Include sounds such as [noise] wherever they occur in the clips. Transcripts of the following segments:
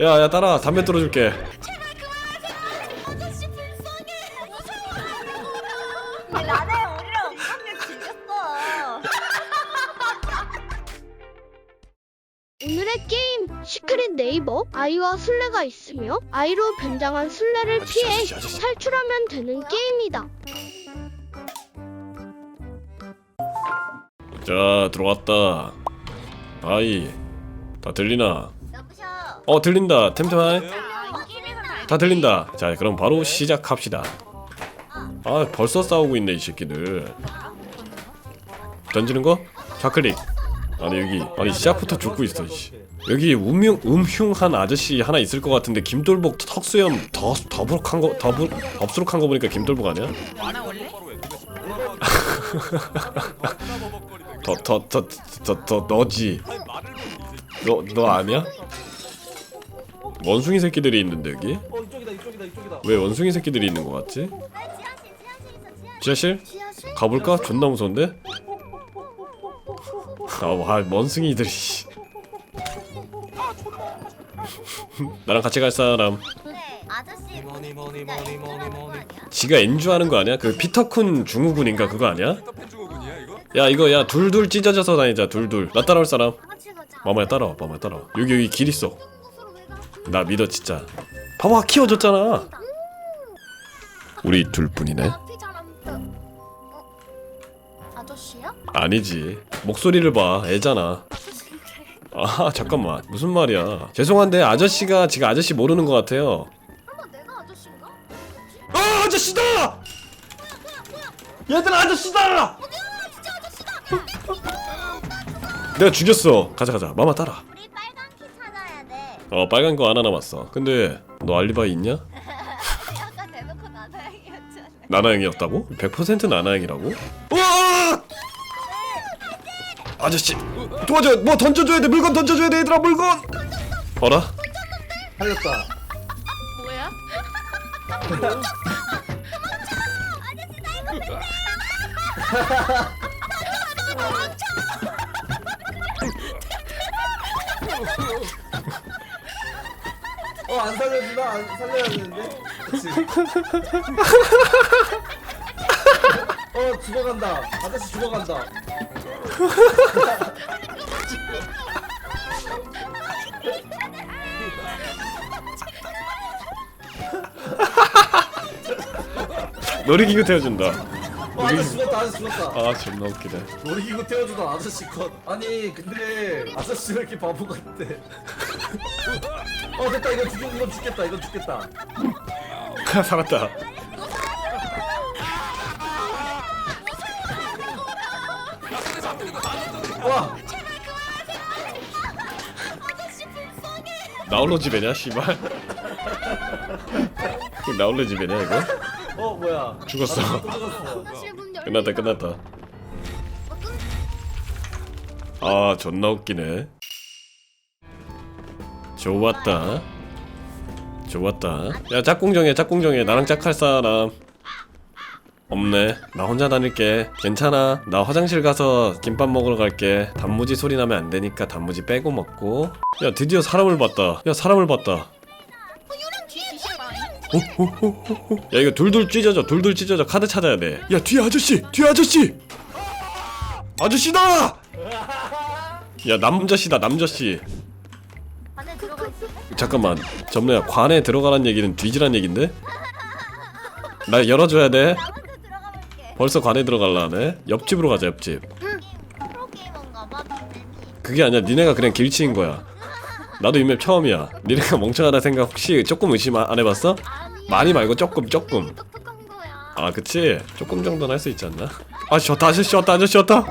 야 야 따라 담배 뚫어줄게. 아저씨 불쌍해. 무서워 나네 우리랑 음악력 즐겼어. 오늘의 게임 시크릿 네이버 아이와 술래가 있으며 아이로 변장한 술래를 아저씨, 피해 아저씨, 아저씨. 탈출하면 되는 게임이다. 자 들어왔다. 아이 다 들리나 어 들린다. 템템하네 게임에서 다 들린다. 자 그럼 바로 시작합시다. 아 벌써 싸우고 있네 이 새끼들. 던지는 거? 좌클릭. 아니 여기. 아니 시작부터 죽고 있어 씨. 여기 음흉, 음흉한 아저씨 하나 있을 것 같은데 김돌복 턱수염 더 더부룩한 거 더부 덥수룩한 거 보니까 김돌복 아니야? [laughs] 더더더더더 너지. 너 너 아니야? 원숭이 새끼들이 있는데 여기 어 이쪽이다 이쪽이다 이쪽이다 왜 원숭이 새끼들이 있는 것 같지? 지하실 지하실 있어 지하실 지하실? 지하실? 가볼까? 존나 무서운데? 아와 원숭이들이 씨. 나랑 같이 갈 사람 네 아저씨 머니 머니 진짜 머니 애들하는 머니 거 머니 아니야? 지가 엔주하는 거 아니야? 그 피터쿤 중후군인가 그거 아니야? 야 이거 야 둘둘 찢어져서 다니자 둘둘 나 따라올 사람 같이 가자 마마야 따라와 마마야 따라와 여기 여기 길 있어? 나 믿어 진짜. 봐봐 키워줬잖아. 우리 둘뿐이네. 앞이 잘안 보여 어? 아저씨야? 아니지. 목소리를 봐 애잖아. 아 잠깐만. 무슨 말이야? 죄송한데 아저씨가 지금 아저씨 모르는 것 같아요. 설마 내가 아저씨인가? 아 아저씨다! 얘들아 아저씨다! 내가 죽였어. 가자 가자. 마마 따라 우리 빨간 키 찾아야 돼 어 빨간 거 하나 남았어 근데 너 알리바이 있냐? 대놓고 나나형이었다고? 100% 나나형이라고? 우와! 아저씨 도와줘 뭐 던져줘야 돼 물건 던져줘야 돼 얘들아 물건 어라? 살렸다 뭐야? [laughs] [laughs] 어안 살려주나? 안 살려야 되는데? 그치. 어 죽어간다. 아저씨 죽어간다. 놀이기구 태워준다. 어 아저씨 죽었다 아저씨 죽었다. 아 존나 웃기네. 놀이기구 태워주던 아저씨 컷 아니 근데 아저씨가 이렇게 바보 같대 어 됐다. 이거 죽 이거 죽겠다. 이거 죽겠다. 살았다. 와. 나 홀로 집에냐 씨발? 이거 나 홀로 집에냐 이거? 어 뭐야. 죽었어. 또 죽었어. 끝났다 끝났다. 아 존나 웃기네 좋았다. 좋았다. 야 짝꿍정해 짝꿍정해 나랑 짝할 사람 없네. 나 혼자 다닐게. 괜찮아. 나 화장실 가서 김밥 먹으러 갈게. 단무지 소리 나면 안 되니까 단무지 빼고 먹고. 야 드디어 사람을 봤다. 야 사람을 봤다. 야 이거 둘둘 찢어져. 둘둘 찢어져. 카드 찾아야 돼야 뒤에 아저씨! 뒤에 아저씨! 아저씨다! 야 들어가 있어 잠깐만. 점례야 관에 들어가란 얘기는 뒤지란 얘긴데? 나 열어줘야 돼. 벌써 관에 들어갈라네. 옆집으로 가자 옆집. 그게 아니야 니네가 그냥 길치인 거야. 나도 이 맵 처음이야. 니네가 멍청하다 생각 혹시 조금 의심 안 해봤어? 많이 말고 조금 조금. 아 그치? 조금 정도는 할 수 있지 않나? 아저씨 왔다 아저씨 왔다 아저씨 갈까?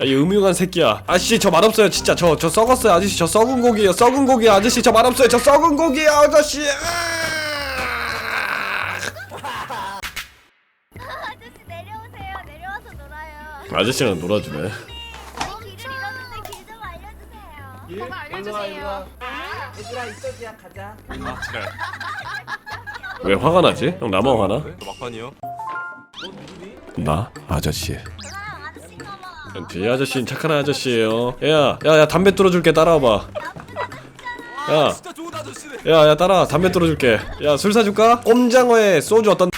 야이 음흉한 새끼야. 아저씨 저 맛없어요 진짜. 저 저 썩었어요 아저씨. 저 썩은 고기예요 썩은 고기. 아저씨 저 맛없어요 저 썩은 고기예요 아저씨. 아! 아저씨 내려오세요. 내려와서 놀아요. 아저씨랑 놀아주네. 우리 길을 잃었는데 길 좀 알려주세요. 예? 알려주세요 일로 와, 일로 와. 얘들아 이쪽이야 가자. 왜 화가 나지? 형 나만 화나? 막판이요? 나? 아저씨. 아 봐 뒤에 아저씨는 착한 아저씨예요 야야 야 담배 뚫어줄게 따라와봐 야. 야, 야, 따라 담배 떨어줄게. 야, 술 사줄까? 꼼장어에 소주 어떤?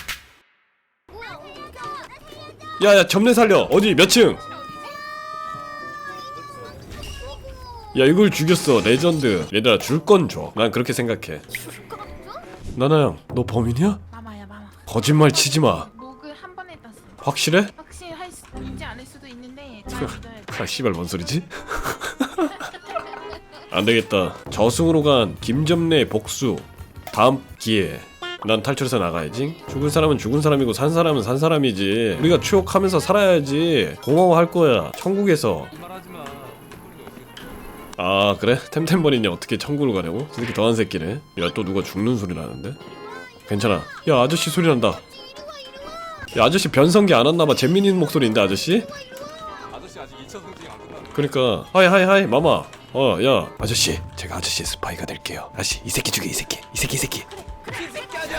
야, 야, 점례 살려. 어디 몇 층? 야, 이걸 죽였어. 레전드. 얘들아, 줄 건 줘. 난 그렇게 생각해. 나나양, 너 범인이야? 마마야 마마 거짓말 치지 마. 목을 한 번에 땄어 확실해? 확실히 할 수, 있지 않을 [laughs] 아, 씨발 뭔 소리지? [laughs] 안 되겠다. 저승으로 간 김점래 복수. 다음 기회. 난 탈출해서 나가야지. 죽은 사람은 죽은 사람이고 산 사람은 산 사람이지. 우리가 추억하면서 살아야지. 고마워할 거야. 천국에서. 아 그래? 템템버리니 어떻게 천국을 가냐고? 저렇게 더한 새끼네. 야 또 누가 죽는 소리 나는데? 괜찮아. 야 아저씨 소리 난다. 야 아저씨 변성기 안 왔나봐. 재민이 목소리인데 아저씨? 아저씨 아직 2차 성징 안 끝났네. 그러니까 하이 하이 하이 마마. 어 야. 아저씨 제가 아저씨 스파이가 될게요. 아저씨 이 새끼 죽여 이 새끼. 이 새끼 이 새끼.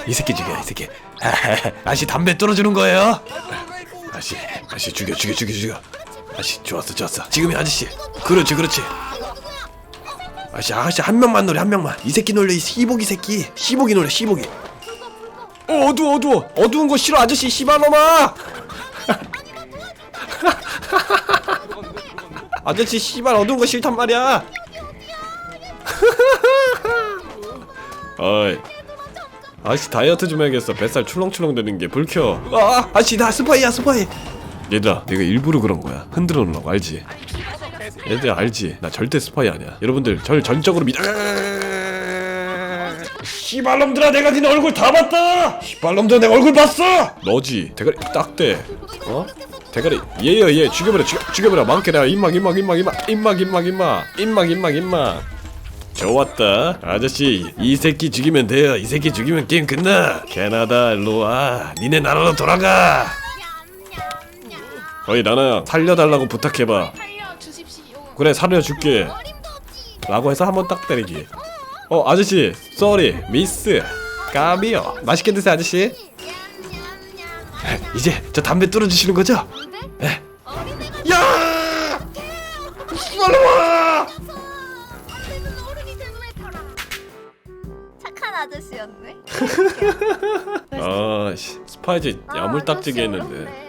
이 새끼 죽여 이 새끼. [laughs] 아저씨 담배 떨어주는 거예요? 아저씨 아저씨 죽여 죽여 죽여 죽여. 아저씨 좋았어 좋았어. 지금이 아저씨. 그렇지 그렇지. 아저씨 아저씨 한 명만 노래 한 명만. 이 새끼 놀래 이 시복이 새끼. 시복이 노래 시복이 어 어두워 어두워. 어두운 거 싫어 아저씨 씨발놈아 [laughs] 아저씨 씨발 어두운 거 싫단 말이야. [laughs] 어이. 아저씨 다이어트 좀 해야겠어. 뱃살 출렁출렁 되는 게 불켜. 아, 아저씨 나 스파이야 스파이. 얘들아, 내가 일부러 그런 거야. 흔들어 놓으라고 알지? 얘들 알지? 나 절대 스파이 아니야. 여러분들 절 전적으로 믿어. 씨발놈들아, 내가 니네 얼굴 다 봤다. 씨발놈들아, 내가 얼굴 봤어. 너지. 대가리 딱대. 어? 대가리. 얘요 얘 죽여버려 죽여, 죽여버려. 내가 임막 임막 임막 임막 임막 임막 임막 임막 임막 임막 좋았다. 아저씨 이 새끼 죽이면 돼요. 이 새끼 죽이면 게임 끝나. 캐나다 일로와. 니네 나라로 돌아가. 어이 나나야 살려달라고 부탁해봐. 그래 살려줄게. 라고 해서 한번 딱 때리기. 어 아저씨 쏘리 미스 까비요. 맛있게 드세요 아저씨 이제 저 담배 뚫어주시는 거죠? 네. 야! 씨발놈아! 착한 아저씨였네. [laughs] 아, 씨, 스파이즈 야물딱지게 했는데.